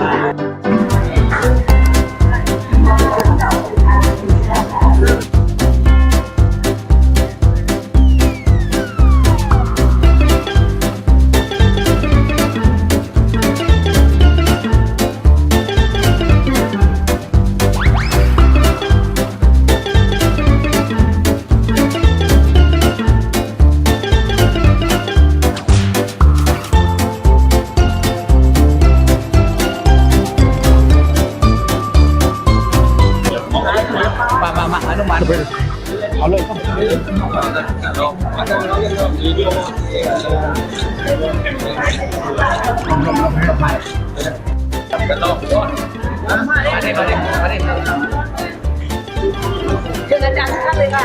มา มามาอนุมันเอาเลยมาดิมาดิมาดิเชิญอาจารย์ทุกท่านเลยค่ะ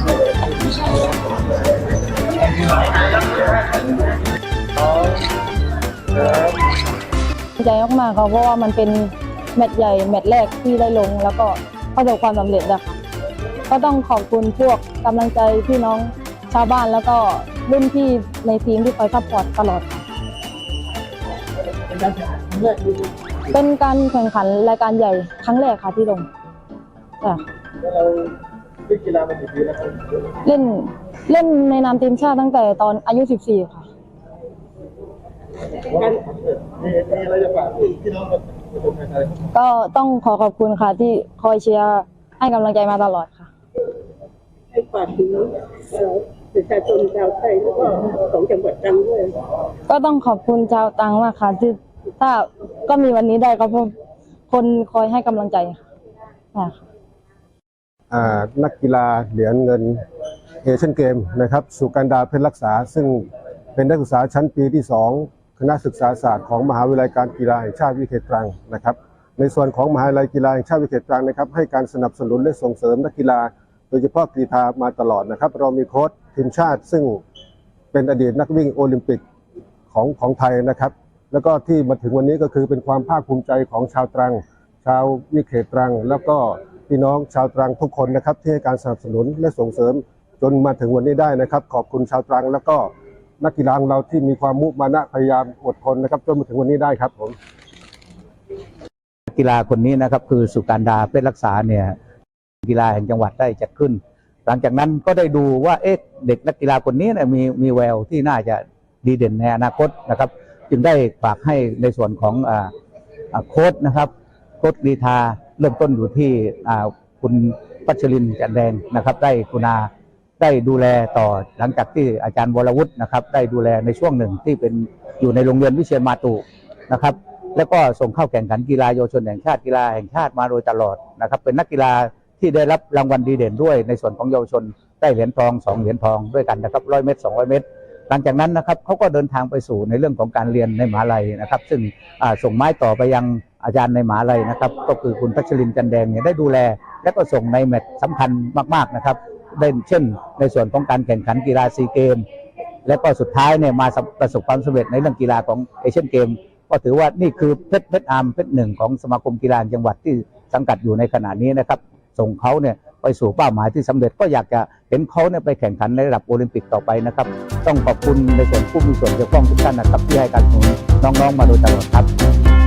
ดีใจมากๆค่ะเพราะว่ามันเป็นแมตช์ใหญ่แมตช์แรกที่ได้ลง แล้วก็ประสบความสำเร็จนะคะก็ต้องขอบคุณพวกกำลังใจพี่น้องชาวบ้านแล้วก็รุ่นพี่ในทีมที่คอยซัพพอร์ตตลอดค่ะเป็นการแข่งขันรายการใหญ่ครั้งแรกค่ะที่ลงค่ะ เรา เล่นกีฬามากี่ปีแล้วครับเล่นเล่นในนามทีมชาติตั้งแต่ตอนอายุ 14 ค่ะ ว่ามีมีอะไรจะฝากพี่น้องประชาชนไทยครับก็ต้องขอขอบคุณค่ะ ที่คอยเชียร์ให้กำลังใจมาตลอดค่ะ ให้ฝากถึงเอ่อประชาชนชาวไทยแล้วก็ของจังหวัดตรังด้วย ก็ต้องขอบคุณชาวตังมากค่ะที่ถ้าก็มีวันนี้ได้ก็เพราะคนคอยให้กำลังใจค่ะค่ะอ่า นักกีฬาเหรียญเงินเอเชียนเกมนะครับสุการดาเพชรรักษา ซึ่งเป็นนักศึกษาชั้นปีที่ 2 คณะศึกษาศาสตร์ของมหาวิทยาลัยการกีฬาแห่งชาติวิเทศตรังนะครับ ในส่วนของมหาวิทยาลัยกีฬาแห่งชาติวิเทศตรังนะครับให้การสนับสนุนและส่งเสริมนักกีฬา โดยเฉพาะกรีฑามาตลอดนะครับ เรามีโค้ชทีมชาติ ซึ่งเป็นอดีตนักวิ่งโอลิมปิกของของไทยนะครับ แล้วก็ที่มาถึงวันนี้ก็คือเป็นความภาคภูมิใจของชาวตรัง ชาววิเขตตรัง แล้วก็ พี่น้องชาวตรังทุกคนนะครับ ที่ให้การสนับสนุนและส่งเสริมจนมาถึงวันนี้ได้นะครับ ขอบคุณชาวตรังแล้วก็นักกีฬาของเราที่มีความมุมานะพยายามอดทนนะครับ จนมาถึงวันนี้ได้ครับผมกีฬาคนนี้นะครับ คือสุการดาเพชรรักษาเนี่ยกีฬาแห่งจังหวัดได้จัดขึ้น หลังจากนั้นก็ได้ดูว่าเอ๊ะเด็กนักกีฬาคนนี้เนี่ยมีมีแววที่น่าจะดีเด่นในอนาคตนะครับ จึงได้ฝากให้ในส่วนของอ่าอ่าโค้ชนะครับโค้ชกรีธา เริ่มต้นอยู่ที่คุณพัชรินจันแดงนะครับ ได้คุณาได้ดูแลต่อหลังจากที่อาจารย์วรวุฒินะครับ ได้ดูแลในช่วงหนึ่งที่เป็นอยู่ในโรงเรียนวิเชียรมาตุนะครับ แล้วก็ส่งเข้าแข่งขันกีฬาเยาวชนแห่งชาติกีฬาแห่งชาติมาโดยตลอดนะครับ เป็นนักกีฬาที่ได้รับรางวัลดีเด่นด้วยในส่วนของเยาวชนได้เหรียญทองสองเหรียญทองด้วยกันนะครับร้อยเมตรสองร้อยเมตร หลังจากนั้นนะครับเขาก็เดินทางไปสู่ในเรื่องของการเรียนในมหาลัยนะครับ ซึ่งส่งไม้ต่อไปยังอาจารย์ในมหาลัยนะครับ ก็คือคุณพัชรินจันแดงเนี่ยได้ดูแล และก็ส่งในแมตช์สำคัญมากๆนะครับได้เช่น ในส่วนของการแข่งขันกีฬาซีเกม และก็สุดท้ายเนี่ยมาประสบความสำเร็จในเรื่องกีฬาของเอเชียนเกมก็ถือว่านี่คือเพชรเพชรอาร์มเพชรหนึ่งของสมาคมกีฬาจังหวัดที่สังกัดอยู่ในขณะนี้นะครับ ส่งเขาเนี่ย ไปสู่เป้าหมายที่สำเร็จก็อยากจะเห็นเขาเนี่ยไปแข่งขันในระดับโอลิมปิกต่อไปนะครับ ต้องขอบคุณในส่วนผู้มีส่วนเกี่ยวข้องทุกท่านนะครับที่ให้การสนับสนุนน้องๆมาโดยตลอดครับ